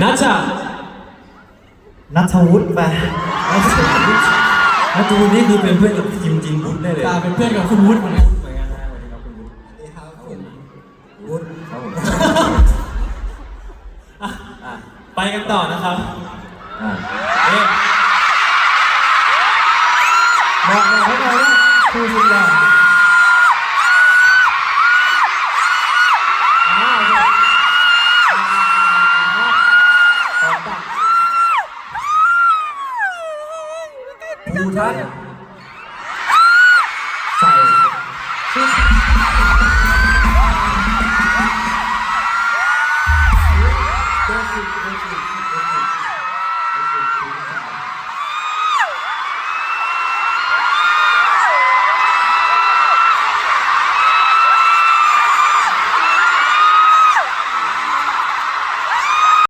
นัชชานัทวุฒิไปนัทวุฒินี่คือเป็นเพื่อนกับคิมจินบุ๊กได้เลยตาเป็นเพื่อนกับคุณวุฒิเหมือนกันเหมือนกันนะสวัสดีครับคุณบุ๊กครับผมวุฒิครับผมอะอะไปกันต่อนะครับอ่าเอ๊ะบอกบอกเขาหน่อยว่าครูสุดหล่อ ดูท่านใส่ชุด